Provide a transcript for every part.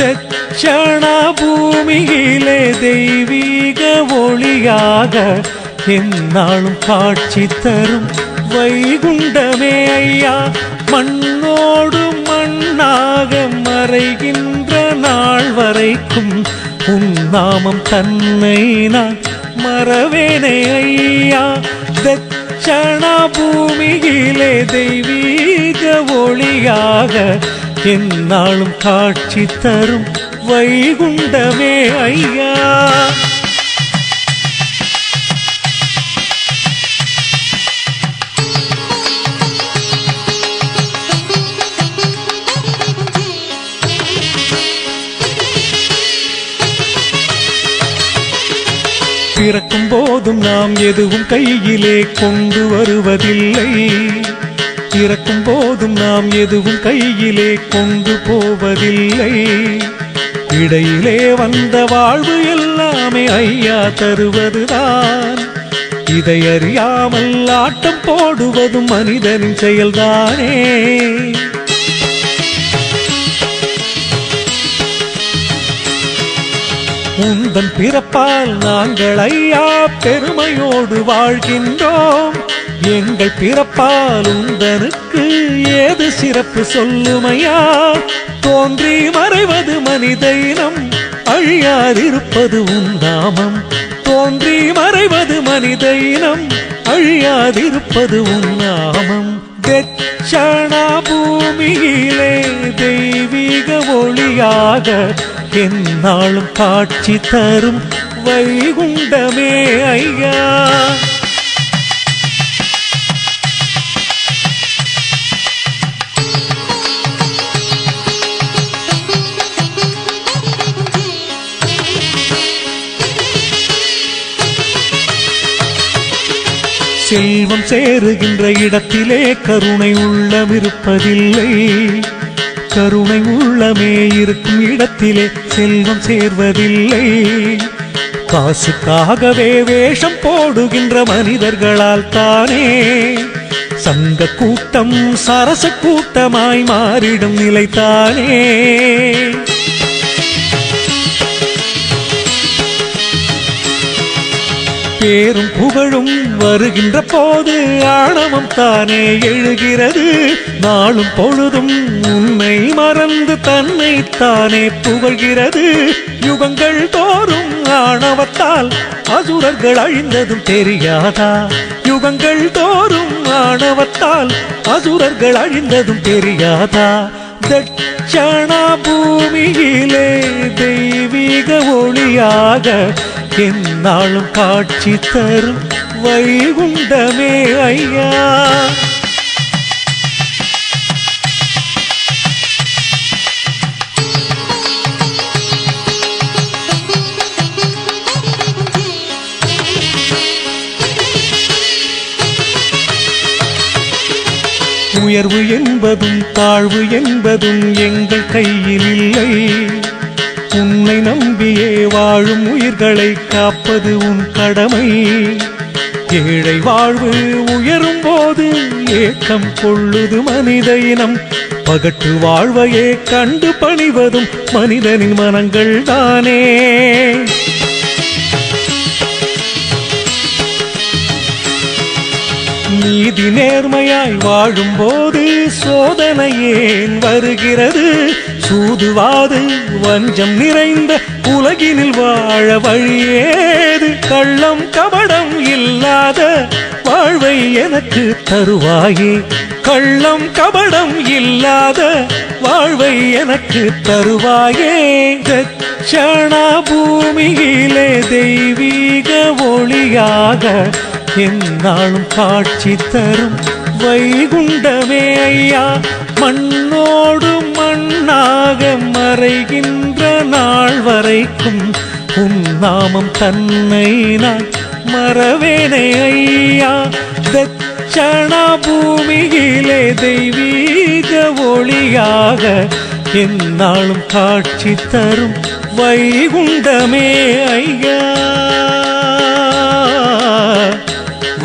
தட்சண பூமியிலே தெய்வீக ஒளியாக என்னாலும் காட்சி தரும் வைகுண்டமே ஐயா. மண்ணோடு மண்ணாக மறைகின்ற நாள் வரைக்கும் உன் நாமம் தன்னை நான் மறவேனே ஐயா. தட்சண பூமியிலே தெய்வீக ஒளியாக என்னாலும் காட்சி தரும் வைகுண்டமே ஐயா. பிறக்கும் போதும் நாம் எதுவும் கையிலே கொண்டு வருவதில்லை. இறக்கும் போதும் நாம் எதுவும் கையிலே கொண்டு போவதில்லை. இடையிலே வந்த வாழ்வு எல்லாமே ஐயா தருவதுதான். இதை அறியாமல் ஆட்டம் போடுவதும் மனிதனின் செயல்தானே. உந்தன் பிறப்பால் நாங்கள் ஐயா பெருமையோடு வாழ்கின்றோம். எங்கள் பிறப்பால் உந்தனுக்கு ஏது சிறப்பு சொல்லுமையா? தோன்றி மறைவது மனித இனம் அழியாதிருப்பது உந்தாமம் தோன்றி மறைவது மனித இனம் அழியாதிருப்பது உன் தட்சணா பூமியிலே தெய்வீக ஒளியாக என்னாலும் காட்சி தரும் வைகுண்டமே ஐயா. செல்வம் சேருகின்ற இடத்திலே கருணை உள்ளம் இருப்பதில்லை கருணை உள்ளமே இருக்கும் இடத்திலே செல்வம் சேர்வதில்லை. காசுக்காகவே வேஷம் போடுகின்ற மனிதர்களால் தானே சங்க கூட்டம் சரச கூட்டமாய் மாறிடும் நிலைத்தானே பேரும் புகழும் வருகின்ற போது ஆணவம் தானே எழுகிறது. நாளும் பொழுதும் உன்னை மறந்து தன்னை தானே புகழ்கிறது. யுகங்கள் தோறும் ஆணவத்தால் அசுரர்கள் அழிந்ததும் தெரியாதா? யுகங்கள் தோறும் ஆணவத்தால் அசுரர்கள் அழிந்ததும் தெரியாதா? தட்சணா பூமியிலே தெய்வீக ஒளியாக என்னாலும் காட்சி தரும் வைகுண்டமே ஐயா. உயர்வு என்பதும் தாழ்வு என்பதும் எங்கள் கையில் இல்லை. உன்னை நம்பியே வாழும் உயிர்களை காப்பது உன் கடமை. ஏழை வாழ்வு உயரும் போது ஏக்கம் கொள்ளுது மனித இனம். பகட்டு வாழ்வையே கண்டு பணிவதும் மனிதனின் மனங்கள் தானே. நீதி நேர்மையாய் வாழும்போது சோதனை ஏன் வருகிறது? சூதுவாது வஞ்சம் நிறைந்த உலகினில் வாழ வழியேது. கள்ளம் கபடம் இல்லாத வாழ்வை எனக்கு தருவாயே. கள்ளம் கபடம் இல்லாத வாழ்வை எனக்கு தருவாயே. தட்சணா பூமியிலே தெய்வீக ஒளியாக என்னாலும் காட்சி தரும் வைகுண்டமே ஐயா. மண்ணோடு மண்ணாக மறைகின்ற நாள் வரைக்கும் உன் நாமம் தன்னை நான் மறவேனே ஐயா. தட்சணா பூமியிலே தெய்வீக ஒளியாக என்னாலும் காட்சி தரும் வைகுண்டமே ஐயா.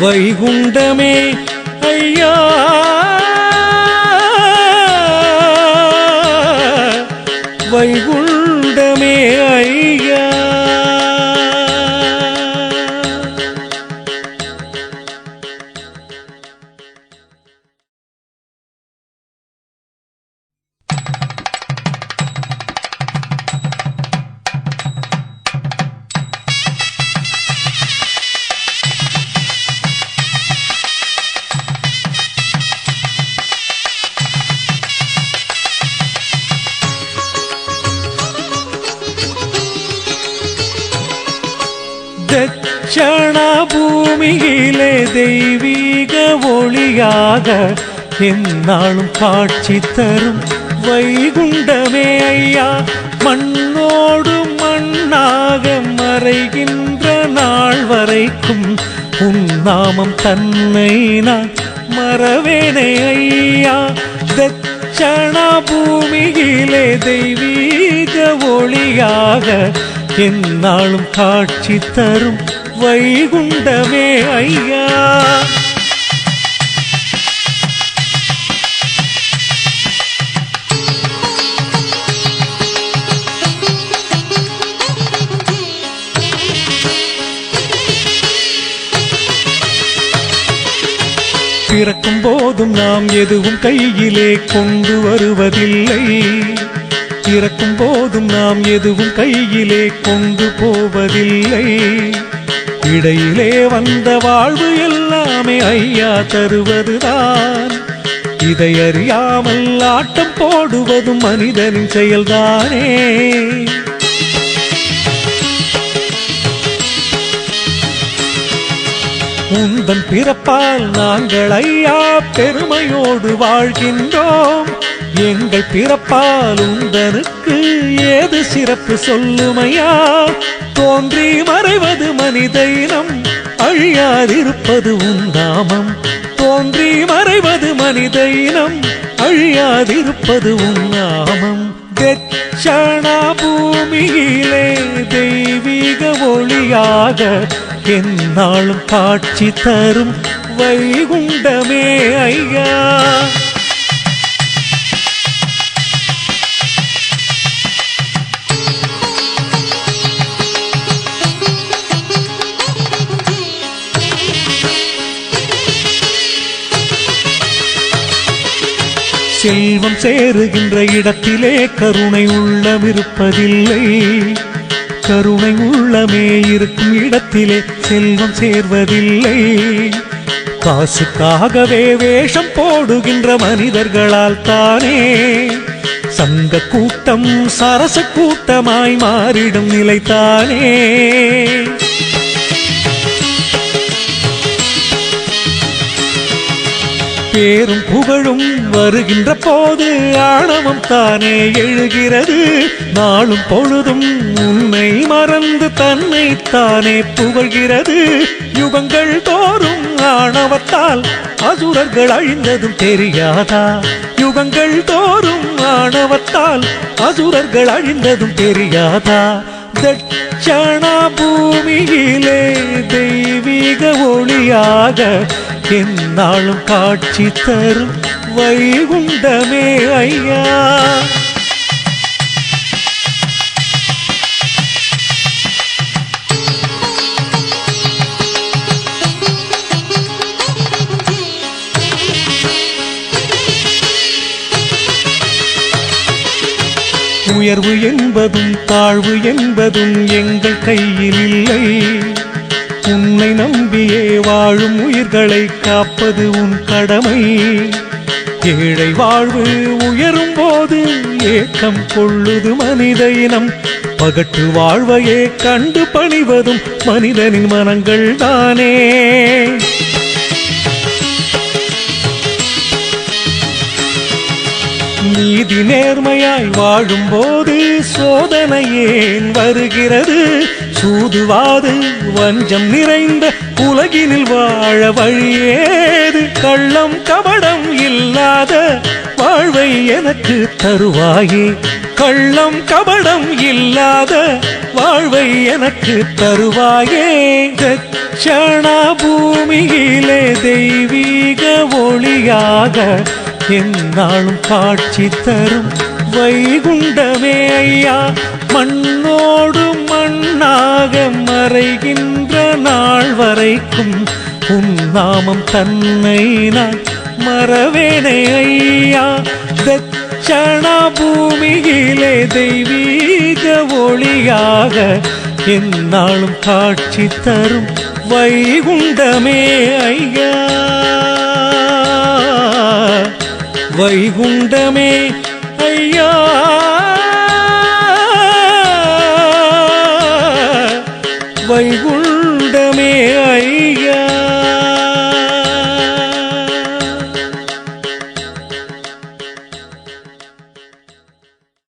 வைகுண்டமே ஐயா. தட்சணா பூமியிலே தெய்வீக ஒளியாக எந்நாளும் காட்சி தரும். வைகுண்டமே ஐயா மண்ணோடு மண்ணாக மறைகின்ற நாள் வரைக்கும் உன் நாமம் தன்னை நான் மறவேனே ஐயா. தட்சணா பூமியிலே தெய்வீக ஒளியாக எந்நாளும் காட்சி தரும். வைகுண்டமே ஐயா. பிறக்கும் போதும் நாம் எதுவும் கையிலே கொண்டு வருவதில்லை. பிறக்கும் போதும் நாம் எதுவும் கையிலே கொண்டு போவதில்லை. இடையிலே வந்த வாழ்வு எல்லாமே ஐயா தருவதுதான். இதை அறியாமல் ஆட்டம் போடுவதும் மனிதனின் செயல்தானே. உந்தன் பிறப்பால் நாங்கள் ஐயா பெருமையோடு வாழ்கின்றோம். எங்கள் பிறப்பால் உந்தனுக்கு ஏது சிறப்பு சொல்லுமையா? தோன்றி மறைவது மனித இனம் அழியாதிருப்பது உந்தாமம் தோன்றி மறைவது மனித இனம் அழியாதிருப்பது உன் தட்சணா பூமியிலே தெய்வீக ஒளியாக என்னாலும் காட்சி தரும் வைகுண்டமே ஐயா. செல்வம் சேருகின்ற இடத்திலே கருணை உள்ளமிருப்பதில்லை. கருணை உள்ளமே இருக்கும் இடத்திலே செல்வம் சேர்வதில்லை. காசுக்காகவே வேஷம் போடுகின்ற மனிதர்களால் தானே சங்க கூட்டம் சரச கூட்டமாய் மாறிடும் நிலைத்தானே பேரும் புகழும் வருகின்ற போது ஆணவம் தானே எழுகிறது. நாளும் பொழுதும் உன்னை மறந்து தன்னை தானே புகழ்கிறது. யுகங்கள் தோறும் ஆணவத்தால் அசுரர்கள் அழிந்ததும் தெரியாதா? யுகங்கள் தோறும் ஆணவத்தால் அசுரர்கள் அழிந்ததும் தெரியாதா? தட்சணா பூமியிலே தெய்வீக ஒளியாக என்னாலும் காட்சி தரும் வைகுண்டமே ஐயா. உயர்வு என்பதும் தாழ்வு என்பதும் எங்கள் கையில் இல்லை. உன்னை நம்பியே வாழும் உயிர்களை காப்பது உன் கடமை. ஏழை வாழ்வு உயரும் போது ஏக்கம் கொள்ளுது மனித இனம். பகட்டு வாழ்வையே கண்டு பணிவதும் மனிதனின் மனங்கள் தானே. நீதி நேர்மையாய் வாழும்போது சோதனை ஏன் வருகிறது? சூதுவாது வஞ்சம் நிறைந்த உலகினில் வாழ வழியேது கள்ளம் கபடம் இல்லாத வாழ்வை எனக்கு தருவாயே. கள்ளம் கபடம் இல்லாத வாழ்வை எனக்கு தருவாயே. தட்சணா பூமியிலே தெய்வீக ஒளியாக என்னாலும் காட்சி தரும் வைகுண்டமே ஐயா. மண்ணோடு மண்ணாக மறைகின்ற நாள் வரைக்கும் உன் நாமம் தன்னை நான் மறவேனே ஐயா. தட்சணா பூமியிலே தெய்வீக ஒளியாக என்னாலும் காட்சி தரும் வைகுண்டமே ஐயா. வைகுண்டமே ஐயா.